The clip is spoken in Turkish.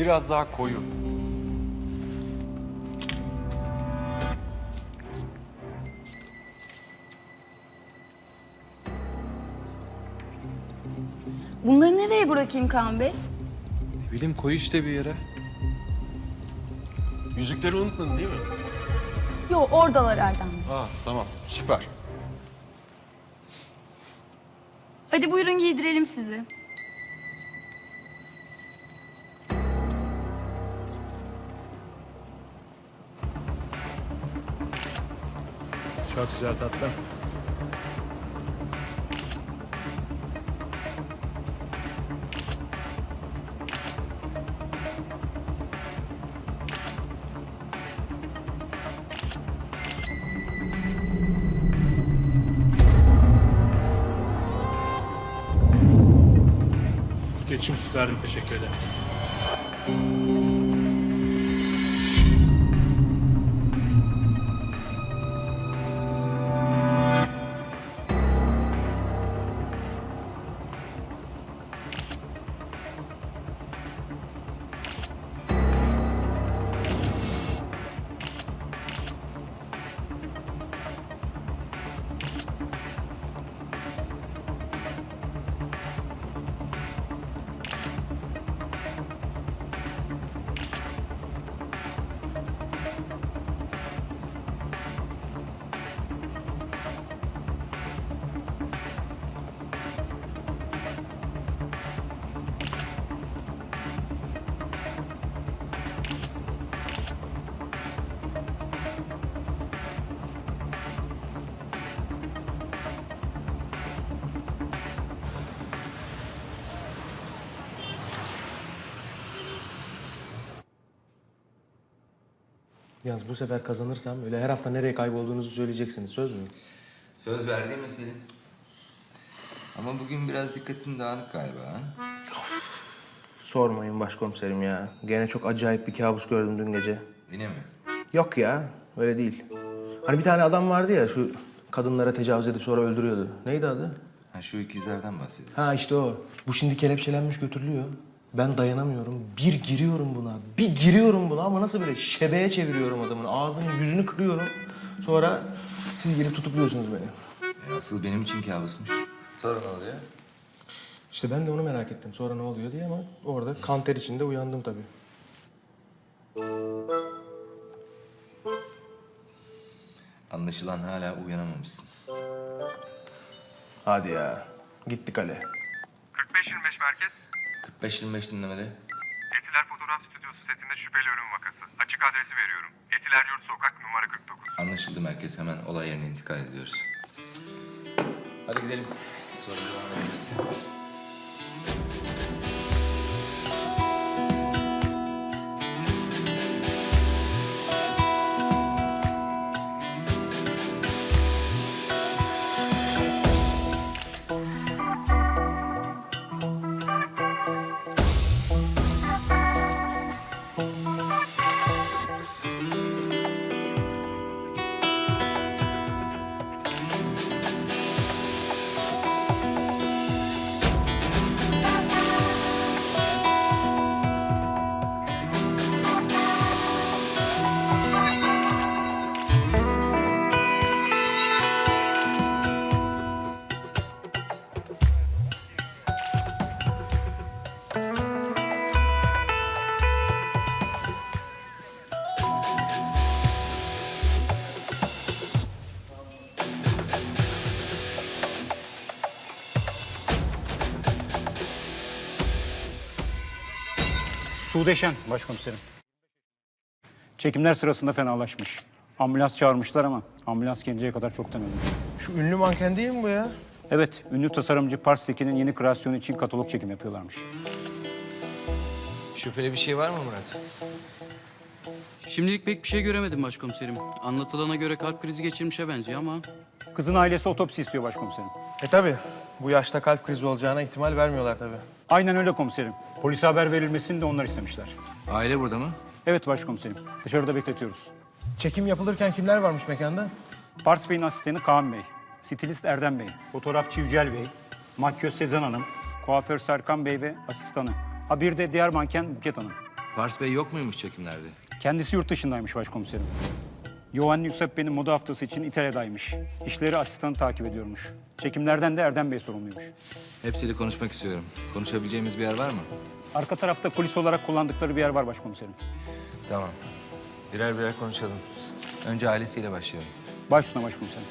Biraz daha koyu. Bunları nereye bırakayım Kaan Bey? Ne bileyim koy işte bir yere. Yüzükleri unutmadın değil mi? Yo oradalar Erdem Bey. Ha tamam süper. Hadi buyurun giydirelim sizi. Çok güzel tatlım. Geçim süperdi. Teşekkür ederim. Yalnız bu sefer kazanırsam öyle her hafta nereye kaybolduğunuzu söyleyeceksiniz. Söz mü? Söz verdiğim mesele. Ama bugün biraz dikkatin dağınık galiba ha? Sormayın başkomiserim ya. Gene çok acayip bir kabus gördüm dün gece. Yine mi? Yok ya, öyle değil. Hani bir tane adam vardı ya şu kadınlara tecavüz edip sonra öldürüyordu. Neydi adı? Ha şu ikizlerden bahsediyorum. Ha işte o. Bu şimdi kelepçelenmiş götürülüyor. Ben dayanamıyorum. Bir giriyorum buna. Bir giriyorum buna ama nasıl böyle şebeğe çeviriyorum adamın. Ağzını yüzünü kırıyorum. Sonra siz gelip tutukluyorsunuz beni. E, asıl benim için kabusmuş. Sonra ne oluyor? İşte ben de onu merak ettim. Sonra ne oluyor diye ama orada kan ter içinde uyandım tabii. Anlaşılan hala uyanamamışsın. Hadi ya. Gitti kale. 45-25 merkez. 45-25 dinlemede. Etiler Fotoğraf Stüdyosu setinde şüpheli ölüm vakası. Açık adresi veriyorum. Etiler Yurt Sokak numara 49. Anlaşıldı merkez. Hemen olay yerine intikal ediyoruz. Hadi gidelim. Sonra Sudeşen başkomiserim. Çekimler sırasında fenalaşmış. Ambulans çağırmışlar ama ambulans gelinceye kadar çoktan ölmüş. Şu ünlü manken değil mi bu ya? Evet, ünlü tasarımcı Parsec'in yeni kreasyonu için katalog çekim yapıyorlarmış. Şüpheli bir şey var mı Murat? Şimdilik pek bir şey göremedim başkomiserim. Anlatılana göre kalp krizi geçirmişe benziyor ama... Kızın ailesi otopsi istiyor başkomiserim. E tabi. Bu yaşta kalp krizi olacağına ihtimal vermiyorlar tabi. Aynen öyle komiserim. Polise haber verilmesini de onlar istemişler. Aile burada mı? Evet başkomiserim, dışarıda bekletiyoruz. Çekim yapılırken kimler varmış mekanda? Pars Bey'in asistanı Kaan Bey, stilist Erdem Bey, fotoğrafçı Yücel Bey, makyöz Sezen Hanım, kuaför Serkan Bey ve asistanı. Ha bir de diğer manken Buket Hanım. Pars Bey yok muymuş çekimlerde? Kendisi yurt dışındaymış başkomiserim. Giovanni Giuseppe'nin moda haftası için İtalya'daymış. İşleri asistanı takip ediyormuş. Çekimlerden de Erdem Bey sorumluymuş. Hepsiyle konuşmak istiyorum. Konuşabileceğimiz bir yer var mı? Arka tarafta kulis olarak kullandıkları bir yer var başkomiserim. Tamam. Birer birer konuşalım. Önce ailesiyle başlayalım. Baş üstüne başkomiserim.